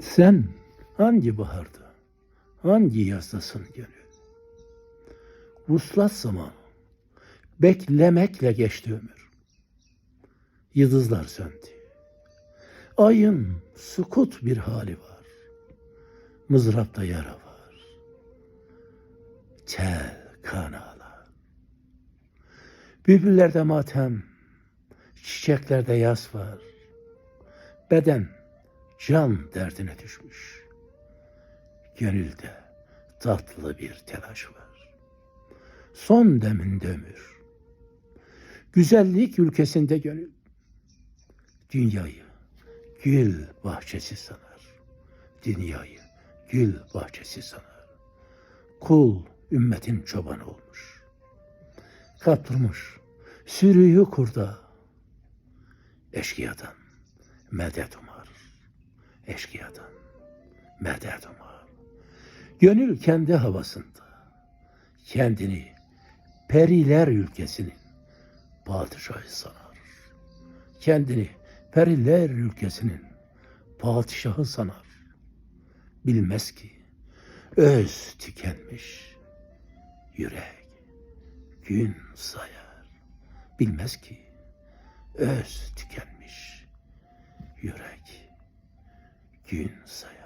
Sen hangi baharda, hangi yazdasın gönül? Vuslat zamanı, beklemekle geçti ömür. Yıldızlar söndü. Ayın sukut bir hali var. Mızrapta yara var. Tel kan ağlar. Bülbüllerde matem, çiçeklerde yas var. Beden can derdine düşmüş. Gönülde tatlı bir telaş var. Son deminde ömür. Güzellik ülkesinde gönül. Dünyayı gül bahçesi sanar. Dünyayı gül bahçesi sanar. Kul ümmetin çobanı olmuş. Kaptırmış sürüyü kurda. Eşkıyadan medet umar. Eşkıyadan medet umar. Gönül kendi havasında. Kendini periler ülkesinin padişahı sanar. Kendini periler ülkesinin padişahı sanar. Bilmez ki öz tükenmiş yürek gün sayar. Bilmez ki öz tükenmiş yürek gün sayar.